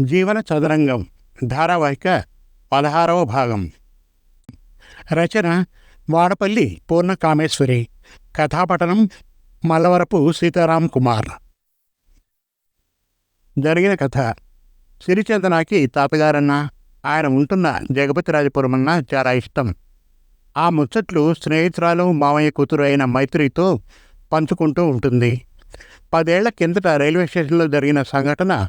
జీవన చదరంగం ధారావాహిక పదహారవ భాగం. రచన వాడపల్లి పూర్ణ కామేశ్వరి కథాపఠనం మల్లవరపు సీతారాం కుమార్. జరిగిన కథ. సిరిచందనాకి తాతగారన్న ఆయన ఉంటున్న జగపతిరాజపురమన్న చాలా ఇష్టం. ఆ ముచ్చట్లు స్నేహితురాలు మామయ్య కూతురు అయిన మైత్రితో పంచుకుంటూ ఉంటుంది. పదేళ్ళ కిందట రైల్వే స్టేషన్లో జరిగిన సంఘటన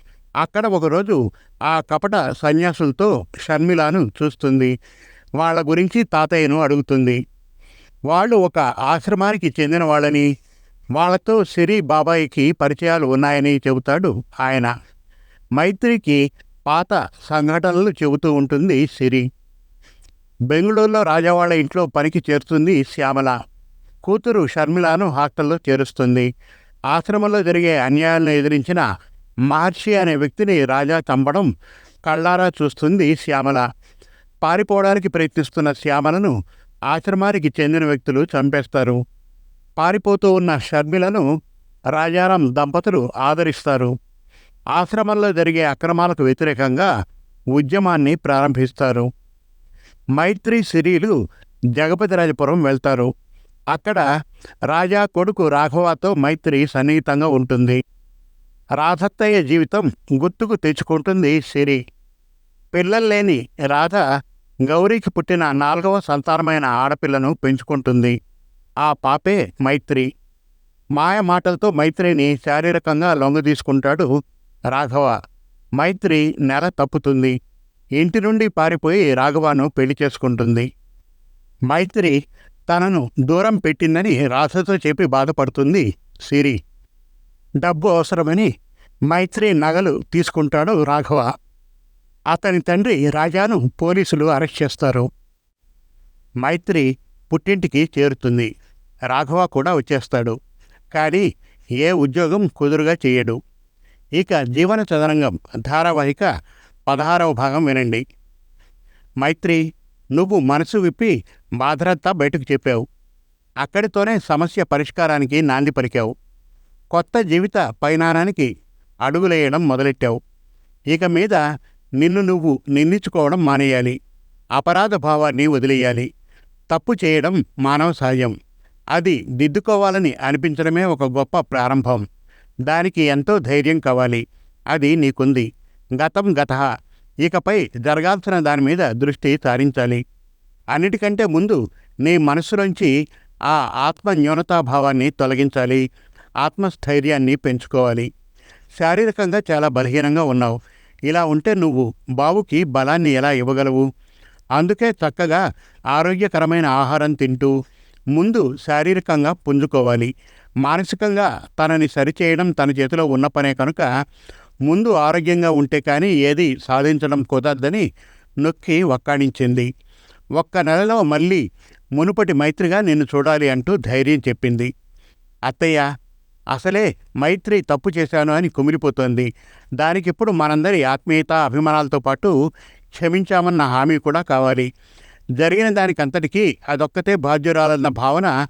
అక్కడ ఒకరోజు ఆ కపట సన్యాసులతో షర్మిలాను చూస్తుంది. వాళ్ళ గురించి తాతయ్యను అడుగుతుంది. వాళ్ళు ఒక ఆశ్రమానికి చెందిన వాళ్ళని వాళ్ళతో సిరి బాబాయికి పరిచయాలు ఉన్నాయని చెబుతాడు ఆయన. మైత్రికి పాత సంఘటనలు చెబుతూ ఉంటుంది సిరి. బెంగళూరులో రాజావాళ్ళ ఇంట్లో పనికి చేరుతుంది శ్యామల. కూతురు షర్మిలాను హాస్టల్లో చేరుస్తుంది. ఆశ్రమంలో జరిగే అన్యాయాలను ఎదిరించిన మహర్షి అనే వ్యక్తిని రాజా చంపడం కళ్ళారా చూస్తుంది శ్యామల. పారిపోవడానికి ప్రయత్నిస్తున్న శ్యామలను ఆశ్రమానికి చెందిన వ్యక్తులు చంపేస్తారు. పారిపోతూ ఉన్న షర్మిలను రాజారాం దంపతులు ఆదరిస్తారు. ఆశ్రమంలో జరిగే అక్రమాలకు వ్యతిరేకంగా ఉద్యమాన్ని ప్రారంభిస్తారు. మైత్రి సిరీలు జగపతిరాజపురం వెళ్తారు. అక్కడ రాజా కొడుకు రాఘవాతో మైత్రి సన్నిహితంగా ఉంటుంది. రాధత్తయ్య జీవితం గుర్తుకు తెచ్చుకుంటుంది సిరి. పిల్లలు లేని రాధ గౌరీకి పుట్టిన నాలుగవ సంతానమైన ఆడపిల్లను పెంచుకుంటుంది. ఆ పాపే మైత్రి. మాయ మాటలతో మైత్రిని శారీరకంగా లొంగదీసుకుంటాడు రాఘవ. మైత్రి నెల తప్పుతుంది. ఇంటి నుండి పారిపోయి రాఘవను పెళ్ళి చేసుకుంటుంది. మైత్రి తనను దూరం పెట్టిందని రాధతో చెప్పి బాధపడుతుంది సిరి. డబ్బు అవసరమని మైత్రి నగలు తీసుకుంటాడు రాఘవ. అతని తండ్రి రాజాను పోలీసులు అరెస్ట్ చేస్తారు. మైత్రి పుట్టింటికి చేరుతుంది. రాఘవ కూడా వచ్చేస్తాడు. కానీ ఏ ఉద్యోగం కుదురుగా చేయడు. ఇక జీవన చదరంగం ధారావాహిక పదహారవ భాగం వినండి. మైత్రి నువ్వు మనసు విప్పి బాధరంతా బయటకు చెప్పావు. అక్కడితోనే సమస్య పరిష్కారానికి నాంది పలికావు. కొత్త జీవిత పైనానానికి అడుగులేయడం మొదలెట్టావు. ఇక మీద నిన్ను నువ్వు నిందించుకోవడం మానేయాలి. అపరాధ భావాన్ని వదిలేయాలి. తప్పు చేయడం మానవ సహజం అది దిద్దుకోవాలని అనిపించడమే ఒక గొప్ప ప్రారంభం. దానికి ఎంతో ధైర్యం కావాలి. అది నీకుంది. గతం గత. ఇకపై జరగాల్సిన దాని మీద దృష్టి సారించాలి. అన్నిటికంటే ముందు నీ మనసులోంచి ఆ ఆత్మ న్యూనతాభావాన్ని తొలగించాలి. ఆత్మస్థైర్యాన్ని పెంచుకోవాలి. శారీరకంగా చాలా బలహీనంగా ఉన్నావు. ఇలా ఉంటే నువ్వు బావుకి బలాన్ని ఎలా ఇవ్వగలవు? అందుకే చక్కగా ఆరోగ్యకరమైన ఆహారం తింటూ ముందు శారీరకంగా పుంజుకోవాలి. మానసికంగా తనని సరిచేయడం తన చేతిలో ఉన్న పనే కనుక ముందు ఆరోగ్యంగా ఉంటే కానీ ఏది సాధించడం కుదరదని నొక్కి ఒక్కాణించింది ఒక్క నెలలో మళ్ళీ మునుపటి మైత్రిగా నిన్ను చూడాలి అంటూ ధైర్యం చెప్పింది. అత్తయ్య అసలే మైత్రి తప్పు చేశాను అని కుమిలిపోతోంది. దానికిప్పుడు మనందరి ఆత్మీయత అభిమానాలతో పాటు క్షమించామన్న హామీ కూడా కావాలి. జరిగిన దానికంతటికీ అదొక్కతే బాధ్యురాలన్న భావన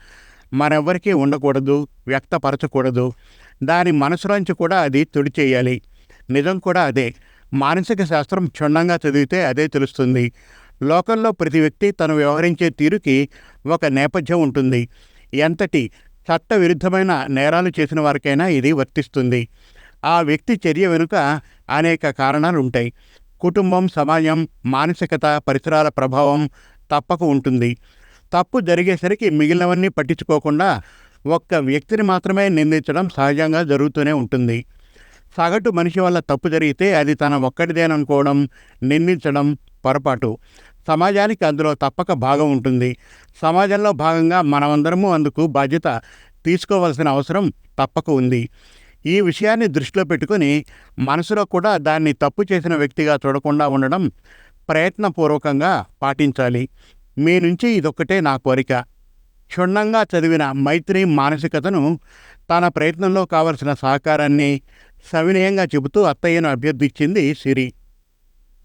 మరెవ్వరికీ ఉండకూడదు వ్యక్తపరచకూడదు. దాని మనసులోంచి కూడా అది తుడిచేయాలి నిజం కూడా అదే. మానసిక శాస్త్రం క్షుణ్ణంగా చదివితే అదే తెలుస్తుంది. లోకంలో ప్రతి వ్యక్తి తను వ్యవహరించే తీరుకి ఒక నేపథ్యం ఉంటుంది. ఎంతటి చట్టవిరుద్ధమైన నేరాలు చేసిన వారికైనా ఇది వర్తిస్తుంది. ఆ వ్యక్తి చర్య వెనుక అనేక కారణాలు ఉంటాయి కుటుంబం సమాజం మానసికత పరిసరాల ప్రభావం తప్పక ఉంటుంది. తప్పు జరిగేసరికి మిగిలినవన్నీ పట్టించుకోకుండా ఒక్క వ్యక్తిని మాత్రమే నిందించడం సహజంగా జరుగుతూనే ఉంటుంది. సగటు మనిషి వల్ల తప్పు జరిగితే అది తన ఒక్కటిదేననుకోవడం నిందించడం పొరపాటు. సమాజానికి అందులో తప్పక భాగం ఉంటుంది. సమాజంలో భాగంగా మనమందరము అందుకు బాధ్యత తీసుకోవాల్సిన అవసరం తప్పక ఉంది. ఈ విషయాన్ని దృష్టిలో పెట్టుకొని మనసులో కూడా దాన్ని తప్పు చేసిన వ్యక్తిగా చూడకుండా ఉండడం ప్రయత్నపూర్వకంగా పాటించాలి. మీ నుంచి ఇదొక్కటే నా కోరిక. క్షుణ్ణంగా చదివిన మైత్రి మానసికతను తన ప్రయత్నంలో కావలసిన సహకారాన్ని సవినయంగా చెబుతూ అత్తయ్యను అభ్యర్థించింది సిరి.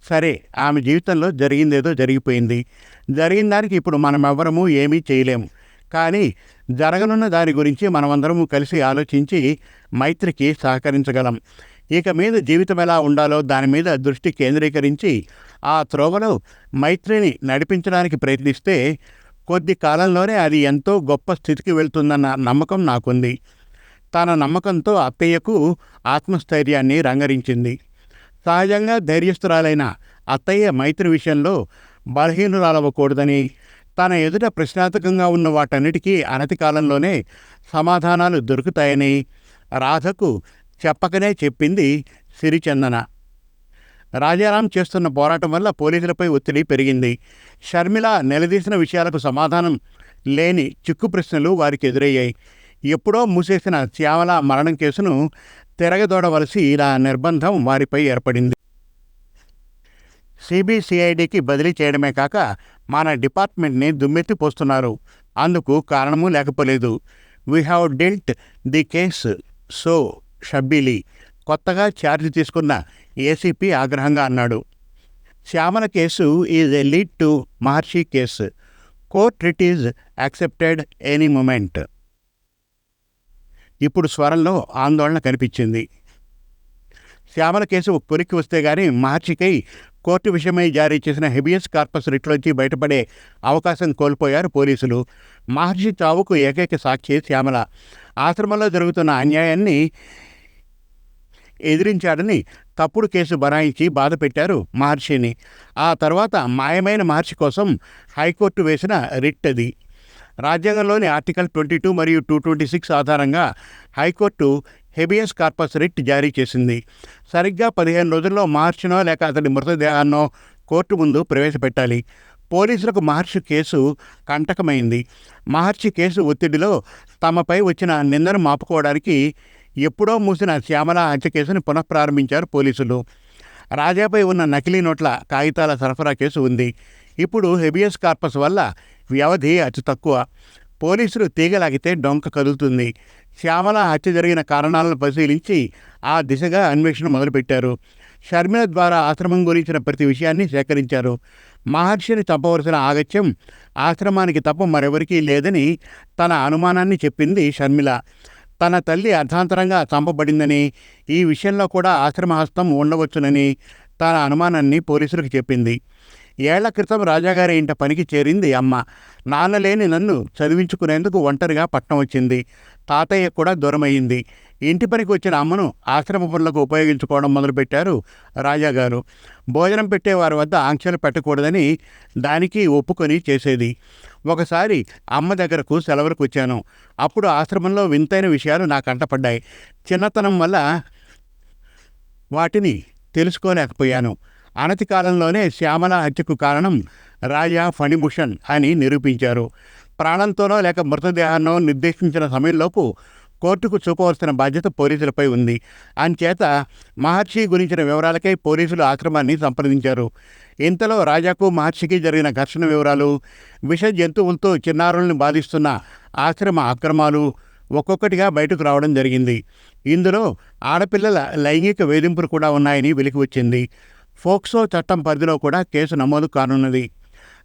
సరే ఆమె జీవితంలో జరిగిందేదో జరిగిపోయింది. జరిగిన దానికి ఇప్పుడు మనం ఎవ్వరము ఏమీ చేయలేము. కానీ జరగనున్న దాని గురించి మనమందరము కలిసి ఆలోచించి మైత్రికి సహకరించగలం. ఇక మీద జీవితం ఎలా ఉండాలో దాని మీద దృష్టి కేంద్రీకరించి ఆ త్రోవలో మైత్రిని నడిపించడానికి ప్రయత్నిస్తే కొద్ది కాలంలోనే అది ఎంతో గొప్ప స్థితికి వెళ్తుందన్న నమ్మకం నాకుంది. తన నమ్మకంతో అత్తయ్యకు ఆత్మస్థైర్యాన్ని రంగరించింది. సహజంగా ధైర్యస్తురాలైన అత్తయ్య మైత్రి విషయంలో బలహీనురాలవ్వకూడదని తన ఎదుట ప్రశ్నార్థకంగా ఉన్న వాటన్నిటికీ అనతి కాలంలోనే సమాధానాలు దొరుకుతాయని రాధకు చెప్పకనే చెప్పింది సిరిచందన. రాజారాం చేస్తున్న పోరాటం వల్ల పోలీసులపై ఒత్తిడి పెరిగింది. షర్మిల నిలదీసిన విషయాలకు సమాధానం లేని చిక్కు ప్రశ్నలు వారికి ఎదురయ్యాయి. ఎప్పుడో మూసేసిన శ్యామల మరణం కేసును తిరగదోడవలసి ఇలా నిర్బంధం వారిపై ఏర్పడింది. సిబిసిఐడికి బదిలీ చేయడమే కాక మన డిపార్ట్మెంట్ని దుమ్మెత్తి పోస్తున్నారు. అందుకు కారణము లేకపోలేదు. We have dealt the case so షబ్బీలి కొత్తగా ఛార్జ్ తీసుకున్న ఏసీపీ ఆగ్రహంగా అన్నాడు. Shyamala case is a lead to Maharshi case court it is accepted any moment ఇప్పుడు స్వరంలో ఆందోళన కనిపించింది. శ్యామల కేసు పొరికి వస్తే గానీ మహర్షికై కోర్టు విషయమై జారీ చేసిన హెబియస్ కార్పస్ రిట్లోంచి బయటపడే అవకాశం కోల్పోయారు పోలీసులు. మహర్షి చావుకు ఏకైక సాక్షి శ్యామల. ఆశ్రమంలో జరుగుతున్న అన్యాయాన్ని ఎదిరించాడని తప్పుడు కేసు బనాయించి బాధ పెట్టారు మహర్షిని. ఆ తర్వాత మాయమైన మహర్షి కోసం హైకోర్టు వేసిన రిట్ అది. రాజ్యాంగంలోని ఆర్టికల్ ట్వంటీ టూ మరియు టూ ట్వంటీ సిక్స్ ఆధారంగా high court habeas corpus writ జారీ చేసింది. సరిగ్గా పదిహేను రోజుల్లో మహర్షినో లేక అతని మృతదేహాన్నో కోర్టు ముందు ప్రవేశపెట్టాలి. పోలీసులకు మహర్షి కేసు కంటకమైంది. మహర్షి కేసు ఒత్తిడిలో తమపై వచ్చిన నిందను మాపుకోవడానికి ఎప్పుడో మూసిన శ్యామల హత్య కేసును పునఃప్రారంభించారు పోలీసులు. రాజాపై ఉన్న నకిలీ నోట్ల కాగితాల సరఫరా కేసు ఉంది. ఇప్పుడు హెబియస్ కార్పస్ వల్ల వ్యవధి అతి తక్కువ. పోలీసులు తీగలాగితే డొంక కదులుతుంది. శ్యామల హత్య జరిగిన కారణాలను పరిశీలించి ఆ దిశగా అన్వేషణ మొదలుపెట్టారు. షర్మిల ద్వారా ఆశ్రమం గురించిన ప్రతి విషయాన్ని సేకరించారు. మహర్షిని చంపవలసిన ఆగత్యం ఆశ్రమానికి తప్ప మరెవరికీ లేదని తన అనుమానాన్ని చెప్పింది షర్మిల. తన తల్లి అర్ధాంతరంగా చంపబడిందని ఈ విషయంలో కూడా ఆశ్రమహస్తం ఉండవచ్చునని తన అనుమానాన్ని పోలీసులకు చెప్పింది. ఏళ్ళ క్రితం రాజాగారి ఇంట పనికి చేరింది అమ్మ. నాన్న లేని నన్ను చదివించుకునేందుకు ఒంటరిగా పట్నం వచ్చింది. తాతయ్య కూడా దూరమయ్యింది. ఇంటి పనికి వచ్చిన అమ్మను ఆశ్రమ పనులకు ఉపయోగించుకోవడం మొదలుపెట్టారు రాజాగారు. భోజనం పెట్టే వారి వద్ద ఆంక్షలు పెట్టకూడదని దానికి ఒప్పుకొని చేసేది. ఒకసారి అమ్మ దగ్గరకు సెలవులకు వచ్చాను. అప్పుడు ఆశ్రమంలో వింతైన విషయాలు నాకు అంటపడ్డాయి. చిన్నతనం వల్ల వాటిని తెలుసుకోలేకపోయాను. అనతి కాలంలోనే శ్యామల హత్యకు కారణం రాజా ఫణిభూషణ్ అని నిరూపించారు. ప్రాణంతోనో లేక మృతదేహాన్నో నిర్దేశించిన సమయంలోపు కోర్టుకు చూపవలసిన బాధ్యత పోలీసులపై ఉంది. అంచేత మహర్షి గురించిన వివరాలకై పోలీసులు ఆక్రమాన్ని సంప్రదించారు. ఇంతలో రాజాకు మహర్షికి జరిగిన ఘర్షణ వివరాలు విష జంతువులతో చిన్నారులను బాధిస్తున్న ఆశ్రమ అక్రమాలు ఒక్కొక్కటిగా బయటకు రావడం జరిగింది. ఇందులో ఆడపిల్లల లైంగిక వేధింపులు కూడా ఉన్నాయని వెలికి వచ్చింది. ఫోక్సో చట్టం పరిధిలో కూడా కేసు నమోదు కానున్నది.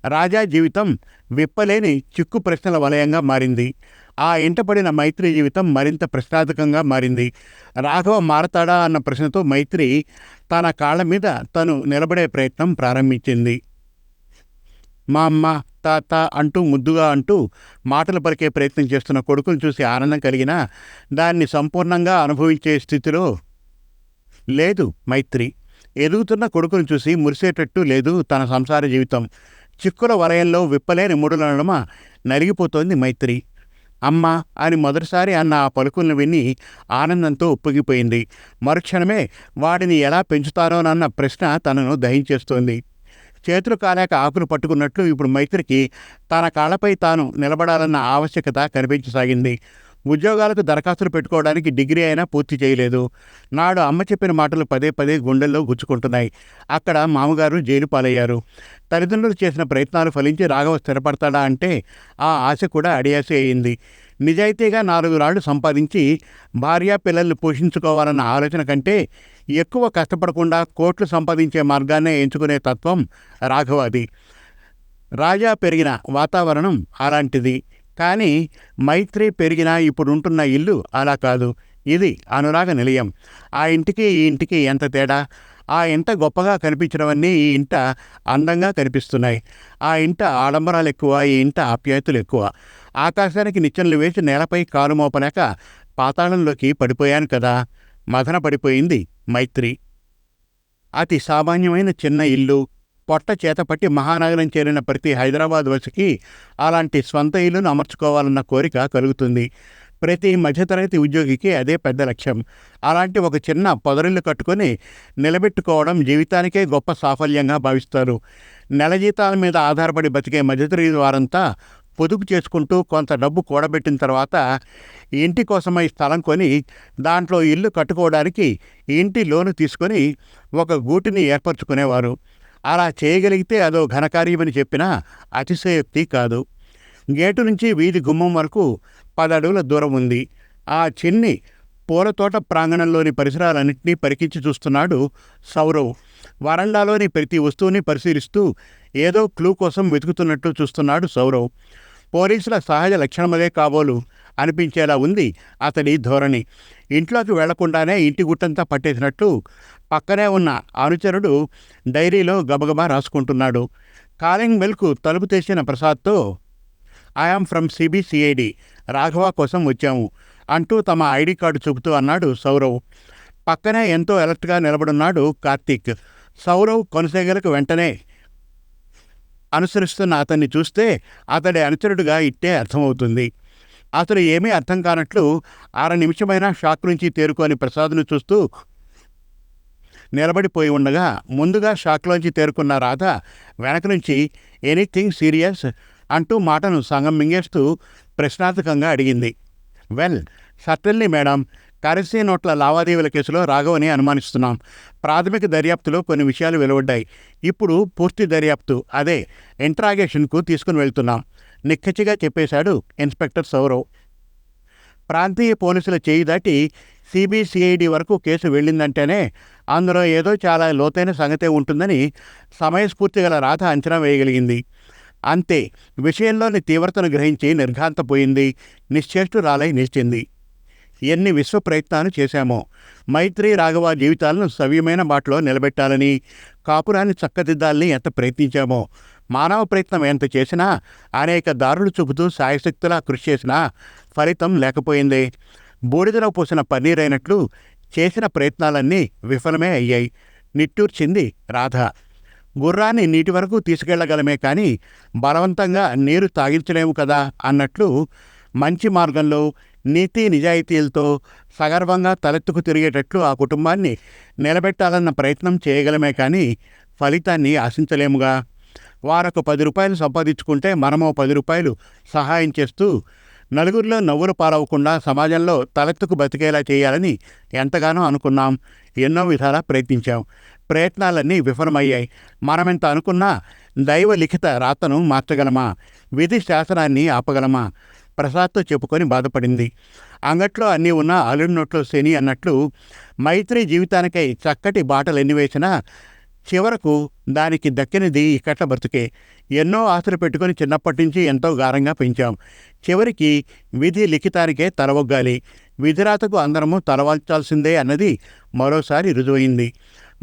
రాజా జీవితం విప్పలేని చిక్కు ప్రశ్నల వలయంగా మారింది. ఆ ఇంట పడిన మైత్రి జీవితం మరింత ప్రశ్నార్థకంగా మారింది. రాఘవ మారతాడా అన్న ప్రశ్నతో మైత్రి తన కాళ్ళ మీద తను నిలబడే ప్రయత్నం ప్రారంభించింది. మా అమ్మ తాత అంటూ ముద్దుగా అంటూ మాటలు పలికే ప్రయత్నం చేస్తున్న కొడుకును చూసి ఆనందం కలిగినా దాన్ని సంపూర్ణంగా అనుభవించే స్థితిలో లేదు మైత్రి. ఎదుగుతున్న కొడుకును చూసి మురిసేటట్టు లేదు తన సంసార జీవితం. చిక్కుల వలయంలో విప్పలేని ముడుల నడుమ నలిగిపోతోంది మైత్రి. అమ్మ అని మొదటిసారి అన్న ఆ పలుకులను విని ఆనందంతో ఉప్పొంగిపోయింది. మరుక్షణమే వాడిని ఎలా పెంచుతారోనన్న ప్రశ్న తనను దహించేస్తోంది. చేతులు కాలేక ఆకులు పట్టుకున్నట్లు ఇప్పుడు మైత్రికి తన కాళ్ళపై తాను నిలబడాలన్న ఆవశ్యకత కనిపించసాగింది. ఉద్యోగాలకు దరఖాస్తులు పెట్టుకోవడానికి డిగ్రీ అయినా పూర్తి చేయలేదు. నాడు అమ్మ చెప్పిన మాటలు పదే పదే గుండెల్లో గుచ్చుకుంటున్నాయి. అక్కడ మామగారు జైలు పాలయ్యారు. తల్లిదండ్రులు చేసిన ప్రయత్నాలు ఫలించి రాఘవ స్థిరపడతాడా అంటే ఆ ఆశ కూడా అడియాసే అయింది. నిజాయితీగా నాలుగు రాళ్ళు సంపాదించి భార్య పిల్లల్ని పోషించుకోవాలన్న ఆలోచన కంటే ఎక్కువ కష్టపడకుండా కోట్లు సంపాదించే మార్గాన్నే ఎంచుకునే తత్వం రాఘవాది. రాజా పెరిగిన వాతావరణం అలాంటిది. కానీ మైత్రి పెరిగిన ఇప్పుడుంటున్న ఇల్లు అలా కాదు. ఇది అనురాగ నిలయం. ఆ ఇంటికి ఈ ఇంటికి ఎంత తేడా? ఆ ఇంట గొప్పగా కనిపించినవన్నీ ఈ ఇంట అందంగా కనిపిస్తున్నాయి. ఆ ఇంట ఆడంబరాలు ఎక్కువ ఈ ఇంట ఆప్యాయతలు ఎక్కువ. ఆకాశానికి నిచ్చెనలు వేసి నేలపై కాలు మోపలేక పాతాళంలోకి పడిపోయాను కదా. మదన పడిపోయింది మైత్రి. అతి సామాన్యమైన చిన్న ఇల్లు పొట్ట చేతపట్టి మహానగరం చేరిన ప్రతి హైదరాబాద్ వసికి అలాంటి స్వంత ఇల్లును అమర్చుకోవాలన్న కోరిక కలుగుతుంది. ప్రతి మధ్యతరగతి ఉద్యోగికి అదే పెద్ద లక్ష్యం. అలాంటి ఒక చిన్న పొదరిల్లు కట్టుకొని నిలబెట్టుకోవడం జీవితానికే గొప్ప సాఫల్యంగా భావిస్తారు. నెల జీతాల మీద ఆధారపడి బతికే మధ్యతరగతి వారంతా పొదుపు చేసుకుంటూ కొంత డబ్బు కూడబెట్టిన తర్వాత ఇంటి కోసమై స్థలం కొని దాంట్లో ఇల్లు కట్టుకోవడానికి ఇంటి లోను తీసుకొని ఒక గూటిని ఏర్పరచుకునేవారు. అలా చేయగలిగితే అదో ఘనకార్యమని చెప్పినా అతిశయోక్తి కాదు. గేటు నుంచి వీధి గుమ్మం వరకు పదడుగుల దూరం ఉంది. ఆ చిన్ని పూలతోట ప్రాంగణంలోని పరిసరాలన్నింటినీ పరికించి చూస్తున్నాడు సౌరవ్. వరండాలోని ప్రతి వస్తువుని పరిశీలిస్తూ ఏదో క్లూ కోసం వెతుకుతున్నట్లు చూస్తున్నాడు సౌరవ్. పోలీసుల సహజ లక్షణములే కాబోలు అనిపించేలా ఉంది అతడి ధోరణి. ఇంట్లోకి వెళ్ళకుండానే ఇంటి గుట్టంతా పట్టేసినట్టు పక్కనే ఉన్న అనుచరుడు డైరీలో గబగబా రాసుకుంటున్నాడు. కాలింగ్ బెల్కు తలుపు తెచ్చిన ప్రసాద్తో I am from CBCID Raghava కోసం వచ్చాము అంటూ తమ ఐడి కార్డు చూపుతూ అన్నాడు సౌరవ్. పక్కనే ఎంతో అలర్ట్గా నిలబడున్నాడు కార్తీక్. సౌరవ్ కొనసాగలకు వెంటనే అనుసరిస్తున్న అతన్ని చూస్తే అతడి అనుచరుడుగా ఇట్టే అర్థమవుతుంది. అతడు ఏమీ అర్థం కానట్లు అర నిమిషమైనా షాక్ నుంచి తేరుకొని ప్రసాద్ను చూస్తూ నిలబడిపోయి ఉండగా ముందుగా షాక్లోంచి తేరుకున్న రాధ వెనక నుంచి ఎనీథింగ్ సీరియస్ అంటూ మాటను సంగం మింగేస్తూ ప్రశ్నార్థకంగా అడిగింది. వెల్ సర్టన్లీ మేడం కరెన్సీ నోట్ల లావాదేవీల కేసులో రాఘవని అనుమానిస్తున్నాం. ప్రాథమిక దర్యాప్తులో కొన్ని విషయాలు వెలువడ్డాయి. ఇప్పుడు పూర్తి దర్యాప్తు. అదే ఇంట్రాగేషన్కు తీసుకుని వెళ్తున్నాం. నిక్కచ్చిగా చెప్పేశాడు ఇన్స్పెక్టర్ సౌరవ్. ప్రాంతీయ పోలీసుల చేయి దాటి సిబిసిఐడి వరకు కేసు వెళ్ళిందంటేనే అందులో ఏదో చాలా లోతైన సంగతే ఉంటుందని సమయస్ఫూర్తి గల రాధ అంచనా వేయగలిగింది. అంతే విషయంలోని తీవ్రతను గ్రహించి నిర్ఘాంతపోయింది నిశ్చేష్టురాలై నిలిచింది. ఎన్ని విశ్వ ప్రయత్నాలు చేశామో. మైత్రి రాఘవ జీవితాలను సవ్యమైన బాటలో నిలబెట్టాలని కాపురాన్ని చక్కదిద్దాలని ఎంత ప్రయత్నించామో. మానవ ప్రయత్నం ఎంత చేసినా అనేక దారులు చూపుతూ సాయశక్తులా కృషి చేసినా ఫలితం లేకపోయింది. బూడిదలో పోసిన పన్నీర్ అయినట్లు చేసిన ప్రయత్నాలన్నీ విఫలమే అయ్యాయి. నిట్టూర్చింది రాధ. గుర్రాన్ని నీటి వరకు తీసుకెళ్ళగలమే కానీ బలవంతంగా నీరు తాగించలేము కదా అన్నట్లు మంచి మార్గంలో నీతి నిజాయితీలతో సగర్వంగా తలెత్తుకు తిరిగేటట్లు ఆ కుటుంబాన్ని నిలబెట్టాలన్న ప్రయత్నం చేయగలమే కానీ ఫలితాన్ని ఆశించలేముగా. వారొక పది రూపాయలు సంపాదించుకుంటే మనమో పది రూపాయలు సహాయం చేస్తూ నలుగురిలో నవ్వులు పారవకుండా సమాజంలో తలెత్తుకు బతికేలా చేయాలని ఎంతగానో అనుకున్నాం. ఎన్నో విధాలా ప్రయత్నించాం. ప్రయత్నాలన్నీ విఫలమయ్యాయి. మనమెంత అనుకున్నా దైవ లిఖిత రాతను మార్చగలమా? విధి శాసనాన్ని ఆపగలమా? ప్రసాద్తో చెప్పుకొని బాధపడింది. అంగట్లో అన్నీ ఉన్నా అల్లుడి నోట్లో శని అన్నట్లు మైత్రి జీవితానికై చక్కటి బాటలు ఎన్ని వేసినా చివరకు దానికి దక్కినది ఇక్కట్ల బ్రతుకే. ఎన్నో ఆశలు పెట్టుకొని చిన్నప్పటి నుంచి ఎంతో గారంగా పెంచాం. చివరికి విధి లిఖితానికే తలవొగ్గాలి. విధిరాతకు అందరము తలవాల్చాల్సిందే అన్నది మరోసారి రుజువైంది.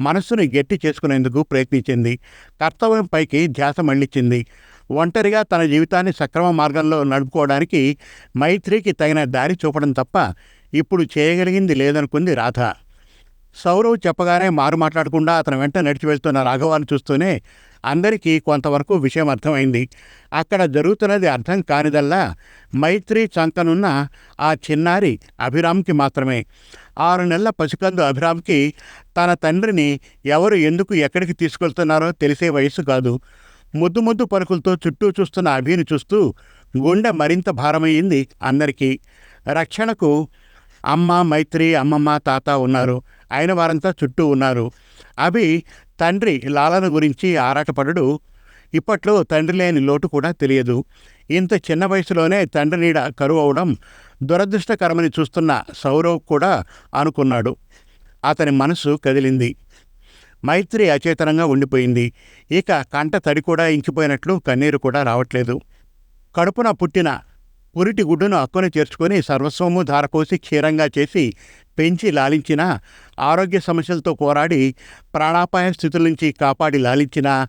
మనస్సును గట్టి చేసుకునేందుకు ప్రయత్నించింది. కర్తవ్యం పైకి ధ్యాస మళ్ళించింది. ఒంటరిగా తన జీవితాన్ని సక్రమ మార్గంలో నడుపుకోవడానికి మైత్రికి తగిన దారి చూపడం తప్ప ఇప్పుడు చేయగలిగింది లేదనుకుంది రాధ. సౌరవ్ చెప్పగానే మారు మాట్లాడకుండా అతను వెంట నడిచి వెళ్తున్న రాఘవాన్ని చూస్తూనే అందరికీ కొంతవరకు విషయం అర్థమైంది. అక్కడ జరుగుతున్నది అర్థం కానిదల్లా మైత్రి చంకనున్న ఆ చిన్నారి అభిరామ్కి మాత్రమే. ఆరు నెలల పసికందు అభిరామ్కి తన తండ్రిని ఎవరు ఎందుకు ఎక్కడికి తీసుకెళ్తున్నారో తెలిసే వయసు కాదు. ముద్దు ముద్దు పరుకులతో చుట్టూ చూస్తున్న అభిని చూస్తూ గుండె మరింత భారమయ్యింది అందరికీ. రక్షణకు అమ్మ మైత్రి అమ్మమ్మ తాత ఉన్నారు. అయిన వారంతా చుట్టూ ఉన్నారు. అవి తండ్రి లాలన గురించి ఆరాటపడడు. ఇప్పట్లో తండ్రి లేని లోటు కూడా తెలియదు. ఇంత చిన్న వయసులోనే తండ్రి నీడ కరువు అవడం దురదృష్టకరమని చూస్తున్న సౌరవ్ కూడా అనుకున్నాడు. అతని మనసు కదిలింది. మైత్రి అచేతనంగా ఉండిపోయింది. ఇక కంట తడి కూడా ఇంకిపోయినట్లు కన్నీరు కూడా రావట్లేదు. కడుపున పుట్టిన పురిటి గుడ్డును అక్కును చేర్చుకొని సర్వస్వము ధారపోసి క్షీరంగా చేసి పెంచి లాలించిన ఆరోగ్య సమస్యలతో పోరాడి ప్రాణాపాయ స్థితుల నుంచి కాపాడి లాలించిన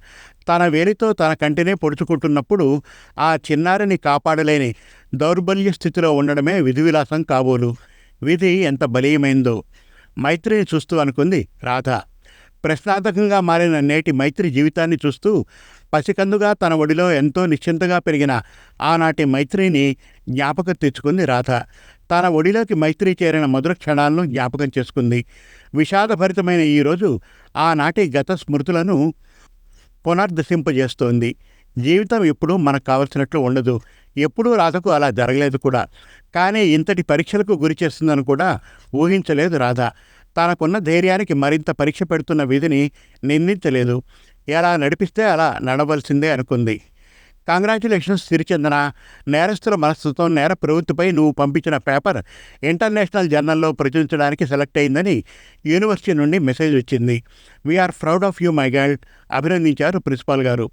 తన వేలితో తన కంటినే పొడుచుకుంటున్నప్పుడు ఆ చిన్నారిని కాపాడలేని దౌర్బల్య స్థితిలో ఉండడమే విధి విలాసం కాబోలు. విధి ఎంత బలీయమైందో. మైత్రిని చూస్తూ అనుకుంది రాధ. ప్రశ్నార్థకంగా మారిన నేటి మైత్రి జీవితాన్ని చూస్తూ పసికందుగా తన ఒడిలో ఎంతో నిశ్చింతగా పెరిగిన ఆనాటి మైత్రిని జ్ఞాపకం తెచ్చుకుంది రాధ. తన ఒడిలోకి మైత్రి చేరిన మధుర క్షణాలను జ్ఞాపకం చేసుకుంది. విషాదభరితమైన ఈరోజు ఆనాటి గత స్మృతులను పునర్దశింపజేస్తోంది. జీవితం ఎప్పుడూ మనకు కావలసినట్లు ఉండదు. ఎప్పుడూ రాధకు అలా జరగలేదు కూడా. కానీ ఇంతటి పరీక్షలకు గురి చేస్తుందని కూడా ఊహించలేదు రాధ. తనకున్న ధైర్యానికి మరింత పరీక్ష పెడుతున్న విధిని నిందించలేదు. ఎలా నడిపిస్తే అలా నడవలసిందే అనుకుంది. కంగ్రాచులేషన్స్ సిరిచందన. నేరస్తుల మనస్తత్వం నేర ప్రవృత్తిపై నువ్వు పంపించిన పేపర్ ఇంటర్నేషనల్ జర్నల్లో ప్రచురించడానికి సెలెక్ట్ అయిందని యూనివర్సిటీ నుండి మెసేజ్ వచ్చింది. We are proud of you my guide అభినందించారు ప్రిన్సిపాల్ గారు.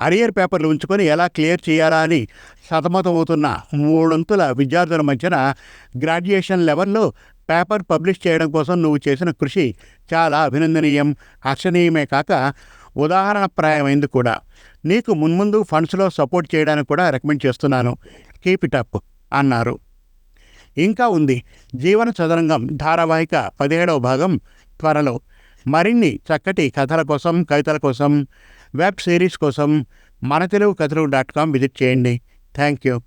అరియర్ పేపర్లు ఉంచుకొని ఎలా క్లియర్ చేయాలా అని సతమతమవుతున్న మూడొంతుల విద్యార్థుల మధ్యన గ్రాడ్యుయేషన్ లెవెల్లో పేపర్ పబ్లిష్ చేయడం కోసం నువ్వు చేసిన కృషి చాలా అభినందనీయం. హర్షణీయమే కాక ఉదాహరణప్రాయమైంది కూడా. నీకు మున్ముందు ఫండ్స్లో సపోర్ట్ చేయడానికి కూడా రికమెండ్ చేస్తున్నాను. కీప్ ఇట్ అప్ అన్నారు. ఇంకా ఉంది. జీవన చదరంగం ధారావాహిక పదిహేడవ భాగం త్వరలో. మరిన్ని చక్కటి కథల కోసం కవితల కోసం వెబ్ సిరీస్ కోసం మన తెలుగు కథలు డాట్ కామ్ విజిట్ చేయండి. Thank you